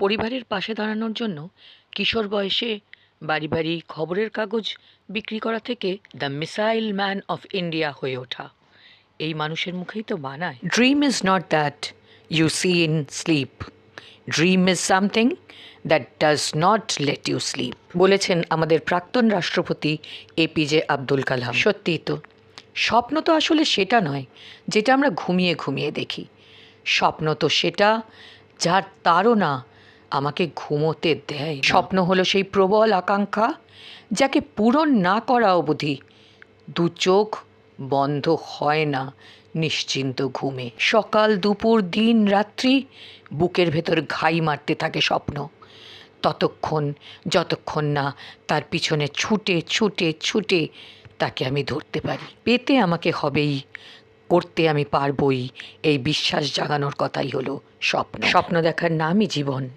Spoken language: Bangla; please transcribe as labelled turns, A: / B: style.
A: পরিবারের পাশে দাঁড়ানোর জন্য কিশোর বয়সে বাড়ি বাড়ি খবরের কাগজ বিক্রি করা থেকে the missile man of India হয়ে ওঠা। এই মানুষের মুখেই তো মানায়। Dream is not that you see in sleep dream is something that does not let you sleep বলেছেন আমাদের প্রাক্তন রাষ্ট্রপতি এপিজে আব্দুল কালাম। সত্যিই তো। স্বপ্ন তো আসলে সেটা নয়, যেটা আমরা ঘুমিয়ে ঘুমিয়ে দেখি। স্বপ্ন তো সেটা যার তারও না আমাকে ঘুমোতে দেয় স্বপ্ন হলো সেই প্রবল আকাঙ্ক্ষা যাকে পূরণ না করা অবধি দু চোখ বন্ধ হয় না নিশ্চিন্ত ঘুমে। সকাল, দুপুর, দিন, রাত্রি বুকের ভেতর ঘাই মারতে থাকে স্বপ্ন। ততক্ষণ, যতক্ষণ না তার পিছনে ছুটে ছুটে ছুটে তাকে আমি ধরতে পারি। পেতে আমাকে হবেই, করতে আমি পারবই, এই বিশ্বাস জাগানোর কথাই হলো স্বপ্ন। স্বপ্ন দেখার নামই জীবন।